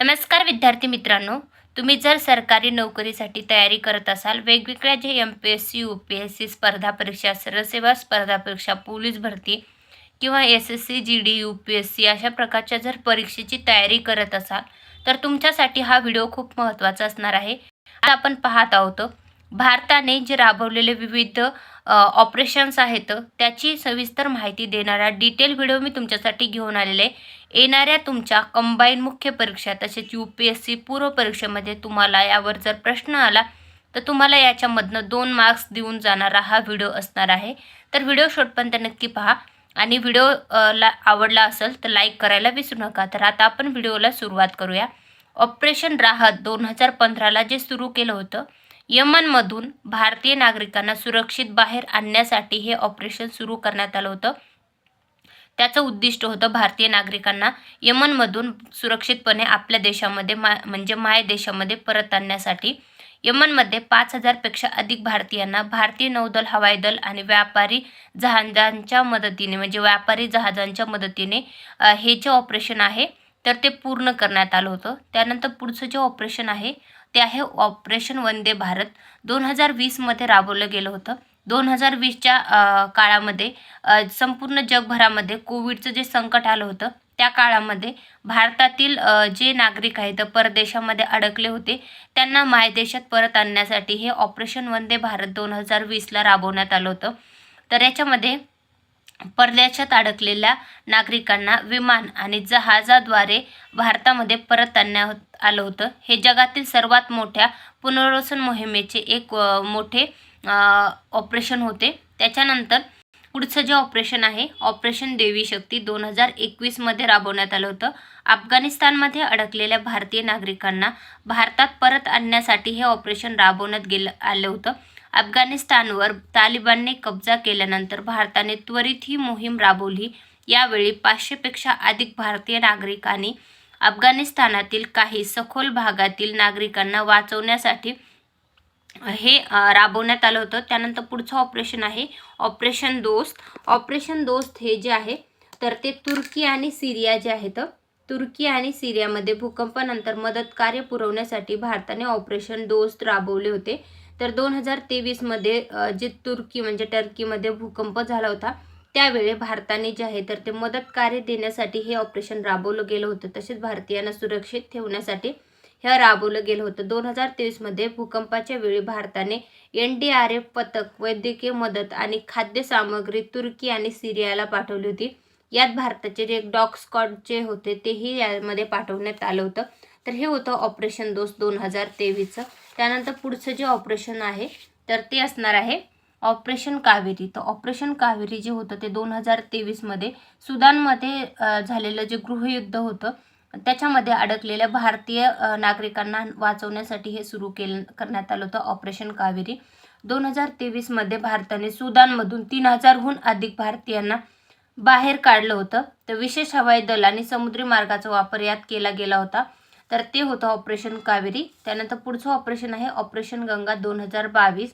नमस्कार विद्यार्थी मित्रांनो तुम्ही जर सरकारी नोकरीसाठी तयारी करत असाल वेगवेगळ्या जे M P S C U P S C स्पर्धा परीक्षा सरसेवा स्पर्धा परीक्षा पोलीस भरती किंवा S S C G D U P S C अशा प्रकारच्या जर परीक्षेची तयारी करत असाल तर तुमच्यासाठी हा व्हिडिओ खूप महत्त्वाचा असणार आहे. आता आपण पाहत आहोत भारताने जे राबवलेले विविध ऑपरेशन्स आहेत त्याची सविस्तर माहिती देणारा डिटेल व्हिडिओ मी तुमच्यासाठी घेऊन आलेले आहे. येणाऱ्या तुमच्या कंबाईन मुख्य परीक्षा तसेच यू पी एस सी पूर्व परीक्षेमध्ये तुम्हाला यावर जर प्रश्न आला तर तुम्हाला याच्यामधनं दोन मार्क्स देऊन जाणारा हा व्हिडिओ असणार आहे. तर व्हिडिओ शॉर्टपर्यंत नक्की पहा. आणि व्हिडिओ ला आवडला असेल तर लाईक करायला विसरू नका. तर आता आपण व्हिडिओला सुरुवात करूया. ऑपरेशन राहत दोन हजार पंधराला जे सुरू केलं होतं यमनमधून भारतीय नागरिकांना सुरक्षित बाहेर आणण्यासाठी हे ऑपरेशन सुरू करण्यात आलं होतं. त्याचं उद्दिष्ट होतं भारतीय नागरिकांना यमनमधून सुरक्षितपणे आपल्या देशामध्ये मा म्हणजे माय देशामध्ये परत आणण्यासाठी. यमनमध्ये पाच हजारपेक्षा अधिक भारतीयांना भारतीय नौदल हवाई दल आणि व्यापारी जहाजांच्या मदतीने म्हणजे व्यापारी जहाजांच्या मदतीने हे जे ऑपरेशन आहे तर ते पूर्ण करण्यात आलं होतं. त्यानंतर पुढचं जे ऑपरेशन आहे ते आहे ऑपरेशन वंदे भारत. दोन हजार वीसमध्ये राबवलं गेलं होतं. दोन हजार वीसच्या काळामध्ये संपूर्ण जगभरामध्ये कोविडचं जे संकट आलं होतं त्या काळामध्ये भारतातील जे नागरिक आहेत परदेशामध्ये अडकले होते त्यांना मायदेशात परत आणण्यासाठी हे ऑपरेशन वंदे भारत दोन हजार वीसला राबवण्यात आलं होतं. तर याच्यामध्ये परदेशात अडकलेल्या नागरिकांना विमान आणि जहाजाद्वारे भारतामध्ये परत आणण्यात आलं होतं. हे जगातील सर्वात मोठ्या पुनर्वसन मोहिमेचे एक मोठे ऑपरेशन होते. त्याच्यानंतर पुढचं जे ऑपरेशन आहे ऑपरेशन देवी शक्ती दोन हजार एकवीसमध्ये राबवण्यात आलं होतं. अफगाणिस्तानमध्ये अडकलेल्या भारतीय नागरिकांना भारतात परत आणण्यासाठी हे ऑपरेशन राबवण्यात गेलं आलं होतं. अफगाणिस्तानवर तालिबानने कब्जा केल्यानंतर भारताने त्वरित ही मोहीम राबवली. यावेळी पाचशेपेक्षा अधिक भारतीय नागरिकांनी अफगाणिस्तानातील काही सखोल भागातील नागरिकांना वाचवण्यासाठी हे राबवण्यात आलं होतं. त्यानंतर पुढचं ऑपरेशन आहे. ऑपरेशन दोस्त. ऑपरेशन दोस्त हे जे आहे तर ते तुर्की आणि सिरिया जे आहेत तुर्की आणि सिरियामध्ये भूकंपानंतर मदत कार्य पुरवण्यासाठी भारताने ऑपरेशन दोस्त राबवले होते. तर दोन हजार तेवीसमध्ये जे तुर्की म्हणजे टर्कीमध्ये भूकंप झाला होता त्यावेळी भारताने जे आहे तर ते मदत कार्य देण्यासाठी हे ऑपरेशन राबवलं गेलं होतं. तसेच भारतीयांना सुरक्षित ठेवण्यासाठी हे राबवलं गेलं होतं. दोन हजार तेवीसमध्ये भूकंपाच्या वेळी भारताने एन डी आर एफ पथक वैद्यकीय मदत आणि खाद्यसामग्री तुर्की आणि सिरियाला पाठवली होती. यात भारताचे जे डॉग स्कॉट जे होते तेही यामध्ये पाठवण्यात आलं होतं. तर हे होतं ऑपरेशन दोस्त दोन हजार तेवीसचं. त्यानंतर पुढचं जे ऑपरेशन आहे तर ते असणार आहे ऑपरेशन कावेरी. तर ऑपरेशन कावेरी जे होतं ते दोन हजार तेवीसमध्ये सुदानमध्ये झालेलं जे गृहयुद्ध होतं त्याच्यामध्ये अडकलेल्या भारतीय नागरिकांना वाचवण्यासाठी हे सुरू केलं करण्यात आलं होतं ऑपरेशन कावेरी. दोन हजार तेवीसमध्ये भारताने सुदानमधून तीन हजारहून अधिक भारतीयांना बाहेर काढलं होतं. तर विशेष हवाई दल आणि समुद्री मार्गाचा वापर यात केला गेला होता. तर ते होतं ऑपरेशन कावेरी. त्यानंतर पुढचं ऑपरेशन आहे ऑपरेशन गंगा दोन हजार बावीस.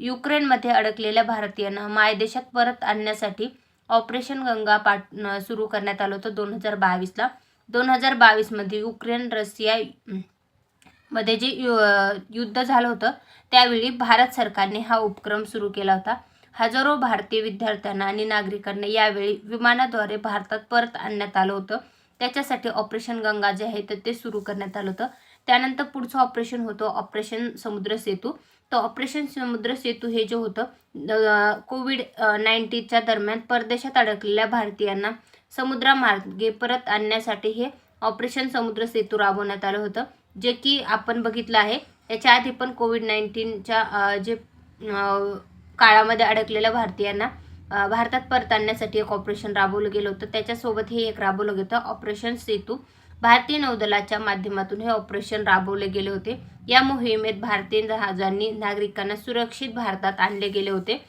युक्रेनमध्ये अडकलेल्या भारतीयांना मायदेशात परत आणण्यासाठी ऑपरेशन गंगा पाठ सुरू करण्यात आलं होतं दोन हजार बावीसला. दोन हजार बावीसमध्ये युक्रेन रशिया मध्ये जे यु युद्ध झालं होतं त्यावेळी भारत सरकारने हा उपक्रम सुरू केला होता. हजारो भारतीय विद्यार्थ्यांना आणि नागरिकांना यावेळी विमानाद्वारे भारतात परत आणण्यात आलं होतं. त्याच्यासाठी ऑपरेशन गंगा जे आहे तर ते सुरू करण्यात आलं होतं. त्यानंतर पुढचं ऑपरेशन होतं ऑपरेशन समुद्र सेतू. तर ऑपरेशन समुद्र सेतू हे जे होतं कोविड नाईन्टीनच्या दरम्यान परदेशात अडकलेल्या भारतीयांना समुद्रामार्गे परत आणण्यासाठी हे ऑपरेशन समुद्र सेतू राबवण्यात आलं होतं. जे की आपण बघितलं आहे याच्या आधी पण कोविड नाईन्टीनच्या जे काळामध्ये अडकलेल्या भारतीयांना भारतात परत आणण्यासाठी एक ऑपरेशन राबवलं गेलं होतं. त्याच्यासोबत हे एक राबवलं गेलं होतं ऑपरेशन सेतू. भारतीय नौदलाच्या माध्यमातून हे ऑपरेशन राबवले गेले होते. या मोहिमेत भारतीय जहाजांनी नागरिकांना सुरक्षित भारतात आणले गेले होते.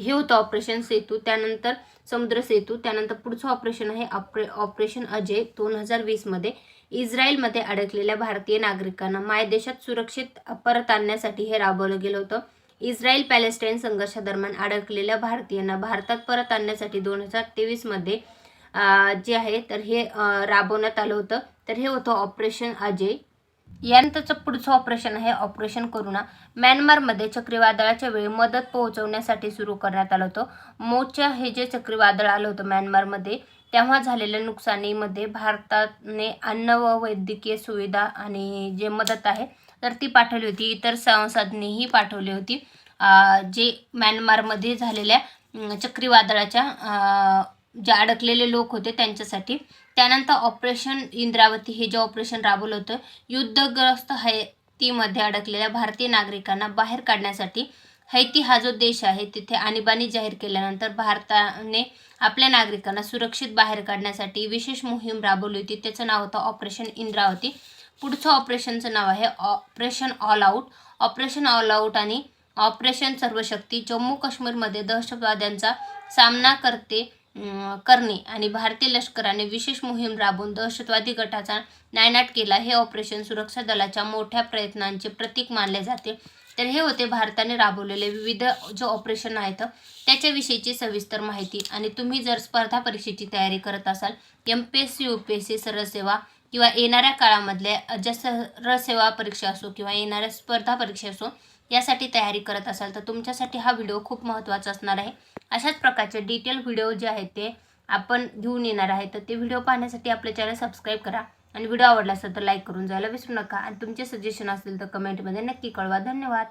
हे होतं ऑपरेशन सेतू. त्यानंतर समुद्र सेतू. त्यानंतर पुढचं ऑपरेशन आहे ऑपरे ऑपरेशन अजय. दोन हजार वीसमध्ये इस्रायलमध्ये अडकलेल्या भारतीय नागरिकांना मायदेशात सुरक्षित परत आणण्यासाठी हे राबवलं गेलं होतं. इस्रायल पॅलेस्टाईन संघर्षादरम्यान अडकलेल्या भारतीयांना भारतात परत आणण्यासाठी दोन हजार तेवीसमध्ये जे आहे तर हे राबवण्यात आलं होतं. तर हे होतं ऑपरेशन अजय. यानंतरचं पुढचं ऑपरेशन आहे ऑपरेशन करुणा. म्यानमारमध्ये चक्रीवादळाच्या वेळी मदत पोहोचवण्यासाठी सुरू करण्यात आलं होतं. मोच्या हे जे चक्रीवादळ आलं होतं म्यानमारमध्ये तेव्हा झालेल्या नुकसानीमध्ये भारताने अन्न व वैद्यकीय सुविधा आणि जे मदत आहे तर ती पाठवली होती. इतर संसाधनेही पाठवली होती. जे म्यानमारमध्ये झालेल्या चक्रीवादळाच्या जे अडकलेले लोक होते त्यांच्यासाठी. त्यानंतर ऑपरेशन इंद्रावती हे जे ऑपरेशन राबवलं होतं युद्धग्रस्त हैतीमध्ये अडकलेल्या भारतीय नागरिकांना बाहेर काढण्यासाठी हैती हा जो देश आहे तिथे आणीबाणी जाहीर केल्यानंतर भारताने आपल्या नागरिकांना सुरक्षित बाहेर काढण्यासाठी विशेष मोहीम राबवली होती. त्याचं नाव होतं ऑपरेशन इंद्रावती. पुढचं ऑपरेशनचं नाव आहे operation all out operation all out आणि ऑपरेशन सर्वशक्ती जम्मू काश्मीरमध्ये दहशतवाद्यांचा सामना करते करणे आणि भारतीय लष्कराने विशेष मोहीम राबवून दहशतवादी गटाचा नायनाट केला. हे ऑपरेशन सुरक्षा दलाच्या मोठ्या प्रयत्नांचे प्रतीक मानले जाते. तर हे होते भारताने राबवलेले विविध जे ऑपरेशन आहेत त्याच्याविषयीची सविस्तर माहिती. आणि तुम्ही जर स्पर्धा परीक्षेची तयारी करत असाल M P S C U P S C सरसेवा किंवा येणाऱ्या काळामधल्या ज्या सरसेवा परीक्षा असो किंवा येणाऱ्या स्पर्धा परीक्षा असो यासाठी तयारी करत असाल तर तुमच्यासाठी हा व्हिडिओ खूप महत्त्वाचा असणार आहे. अशाच प्रकारचे डिटेल व्हिडिओ जे आहेत ते आपण घेऊन येणार आहे तर ते व्हिडिओ पाहण्यासाठी आपले चॅनल सबस्क्राईब करा आणि व्हिडिओ आवडला असेल तर लाईक करून जायला विसरू नका. आणि तुमचे सजेशन असतील तर कमेंटमध्ये नक्की कळवा. धन्यवाद.